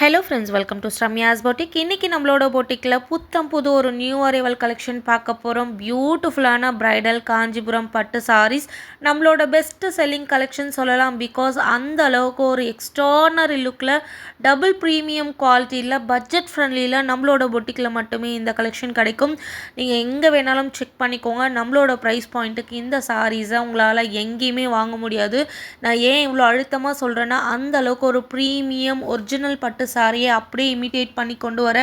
Hello friends welcome to Sramya's boutique இன்றைக்கி நம்மளோட போட்டிக்கில் புத்தம் புது ஒரு நியூ அரைவல் கலெக்ஷன் பார்க்க போகிறோம் பியூட்டிஃபுல்லான பிரைடல் காஞ்சிபுரம் பட்டு சாரீஸ் நம்மளோட பெஸ்ட்டு செல்லிங் கலெக்ஷன் சொல்லலாம் பிகாஸ் அந்த அளவுக்கு ஒரு எக்ஸ்ட்ரானரி லுக்கில் டபுள் ப்ரீமியம் குவாலிட்டியில் பட்ஜெட் ஃப்ரெண்ட்லியில் நம்மளோட பொட்டிக்கில் மட்டுமே இந்த கலெக்ஷன் கிடைக்கும். நீங்கள் எங்கே வேணாலும் செக் பண்ணிக்கோங்க. நம்மளோட ப்ரைஸ் பாயிண்ட்டுக்கு இந்த சாரீஸை உங்களால் எங்கேயுமே வாங்க முடியாது. நான் ஏன் இவ்வளோ அழுத்தமாக சொல்கிறேன்னா அந்த அளவுக்கு ஒரு ப்ரீமியம் ஒரிஜினல் பட்டு சாரியை அப்படியே இமிட்டேட் பண்ணி கொண்டு வர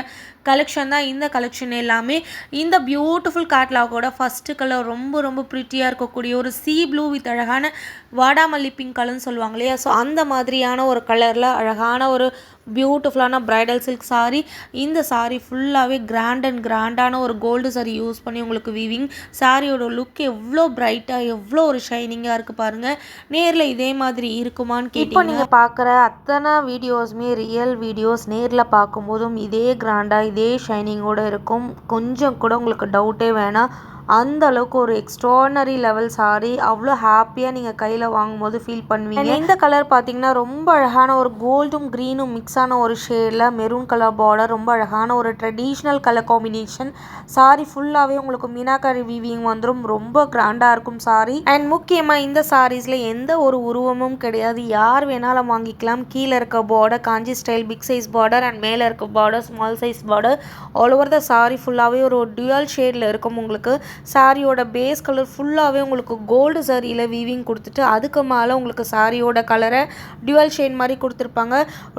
கலெக்ஷன் தான் இந்த கலெக்ஷன் எல்லாமே. இந்த பியூட்டிஃபுல் கேட்லாகோட ஃபஸ்ட்டு கலர் ரொம்ப ரொம்ப ப்ரிட்டியாக இருக்கக்கூடிய ஒரு சி ப்ளூ வித் அழகான வாடாமல்லி பிங்க் கலர்னு சொல்லுவாங்க இல்லையா? ஸோ அந்த மாதிரியான ஒரு கலரில் அழகான ஒரு பியூட்டிஃபுல்லான ப்ரைடல் சில்க் சாரீ இந்த சாரீ ஃபுல்லாகவே கிராண்ட் அண்ட் கிராண்டான ஒரு கோல்டு சாரி யூஸ் பண்ணி உங்களுக்கு வீவிங் சாரியோட லுக் எவ்வளோ பிரைட்டாக எவ்வளோ ஒரு ஷைனிங்காக இருக்குது பாருங்கள் நேரில் இதே மாதிரி இருக்குமான்னு கேட்டு நீங்கள் பார்க்குற அத்தனை வீடியோஸுமே ரியல் வீடியோஸ் நேரில் பார்க்கும்போதும் இதே கிராண்டாக இதே ஷைனிங்கோடு இருக்கும். கொஞ்சம் கூட உங்களுக்கு டவுட்டே வேணாம். அந்த அளவுக்கு ஒரு எக்ஸ்ட்ரானரி லெவல் சாரி அவ்வளோ ஹாப்பியாக நீங்கள் கையில் வாங்கும்போது ஃபீல் பண்ணுவீங்க. இந்த கலர் பார்த்தீங்கன்னா ரொம்ப அழகான ஒரு கோல்டும் க்ரீனும் மிக்ஸான ஒரு ஷேடில் மெரூன் கலர் பார்டர் ரொம்ப அழகான ஒரு ட்ரெடிஷ்னல் கலர் காம்பினேஷன் சாரி ஃபுல்லாகவே உங்களுக்கு மீனாக்காரி வீவிங் வந்துடும் ரொம்ப கிராண்டாக இருக்கும் சாரி அண்ட் முக்கியமாக இந்த சாரீஸில் எந்த ஒரு உருவமும் கிடையாது. யார் வேணாலும் வாங்கிக்கலாம். கீழே இருக்க border Kanchi style big size border and மேலே இருக்க border small size border all over the saree ஃபுல்லாகவே ஒரு டியூயல் ஷேடில் இருக்கும் உங்களுக்கு. சாரியோட பேஸ் கலர் ஃபுல்லாகவே உங்களுக்கு கோல்டு சாரியில் வீவிங் கொடுத்துட்டு அதுக்கு மேலே உங்களுக்கு சாரியோட கலரை டியூவல் ஷேட் மாதிரி கொடுத்துருப்பாங்க.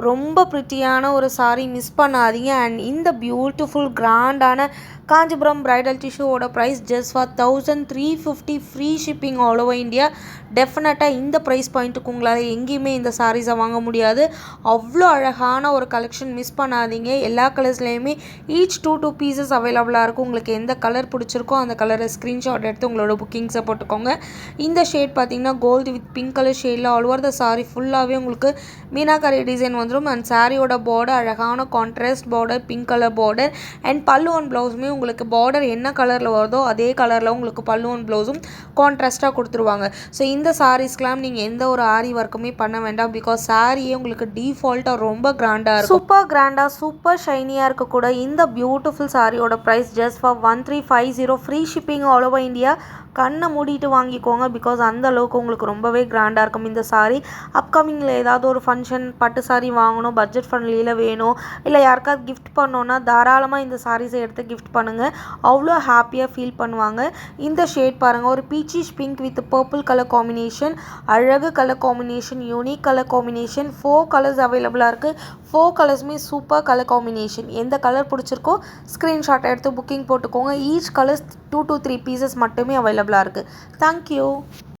ரொம்ப ப்ரிட்டியான ஒரு சாரி மிஸ் பண்ணாதீங்க. அண்ட் இந்த பியூட்டிஃபுல் கிராண்டான Kanchipuram bridal டிஷ்யூவோட price just for thousand three fifty free shipping all over India டெஃபினட்டாக இந்த ப்ரைஸ் பாயிண்ட்டுக்கு உங்களால் எங்கேயுமே இந்த சாரீஸை வாங்க முடியாது. அவ்வளோ அழகான ஒரு கலெக்ஷன் மிஸ் பண்ணாதீங்க. எல்லா கலர்ஸ்லேயுமே ஈச் டூ டூ பீசஸ் அவைலபிளாக இருக்கும். உங்களுக்கு எந்த கலர் பிடிச்சிருக்கோ அந்த கலர் ஸ்க்ரீன்ஷாட் எடுத்து உங்களோட புக்கிங்ஸை போட்டுக்கோங்க. இந்த ஷேட் பார்த்தீங்கன்னா கோல்டு வித் பிங்க் கலர் ஷேடில் ஆல் ஓவர் த சாரி ஃபுல்லாகவே உங்களுக்கு மீனாக்கரை டிசைன் வந்துடும் அண்ட் சாரியோட பார்டர் அழகான contrast border pink colour border and pallu one ப்ளவுஸுமே உங்களுக்கு பார்டர் என்ன கலரில் வருதோ அதே கலரில் உங்களுக்கு பல்லுவன் ப்ளவுஸும் கான்ட்ராஸ்ட்டாக கொடுத்துருவாங்க. ஸோ இந்த சாரீஸ்க்கெலாம் நீங்கள் எந்த ஒரு ஆரி ஒர்க்குமே பண்ண வேண்டாம். பிகாஸ் சாரியே உங்களுக்கு டிஃபால்ட்டாக ரொம்ப கிராண்டாக இருக்கும். சூப்பர் கிராண்டாக சூப்பர் ஷைனியாக இருக்கக்கூட இந்த பியூட்டிஃபுல் சாரியோட price just for one three five zero free shipping all over India கண்ணை மூடிட்டு வாங்கிக்கோங்க பிகாஸ் அந்த அளவுக்கு உங்களுக்கு ரொம்பவே கிராண்டாக இருக்கும் இந்த சாரீ அப்கமிங்கில் ஏதாவது ஒரு ஃபங்க்ஷன் பட்டு சாரீ வாங்கணும் பட்ஜெட் ஃப்ரெண்ட்லியில் வேணும் இல்லை யாருக்காவது கிஃப்ட் பண்ணோன்னா தாராளமாக இந்த சாரீஸை எடுத்து கிஃப்ட் பண்ணுங்கள் அவ்வளோ ஹாப்பியாக ஃபீல் பண்ணுவாங்க. இந்த ஷேட் பாருங்கள் ஒரு peachish pink with purple colour combination அழகு colour combination unique colour combination four colours அவைலபிளாக இருக்குது ஃபோர் கலர்ஸுமே சூப்பர் கலர் காம்பினேஷன் எந்த கலர் பிடிச்சிருக்கோ ஸ்க்ரீன்ஷாட் எடுத்து புக்கிங் போட்டுக்கோங்க. Each colours two two three pieces மட்டுமே அவைலபிளாக இருக்குது தேங்க்யூ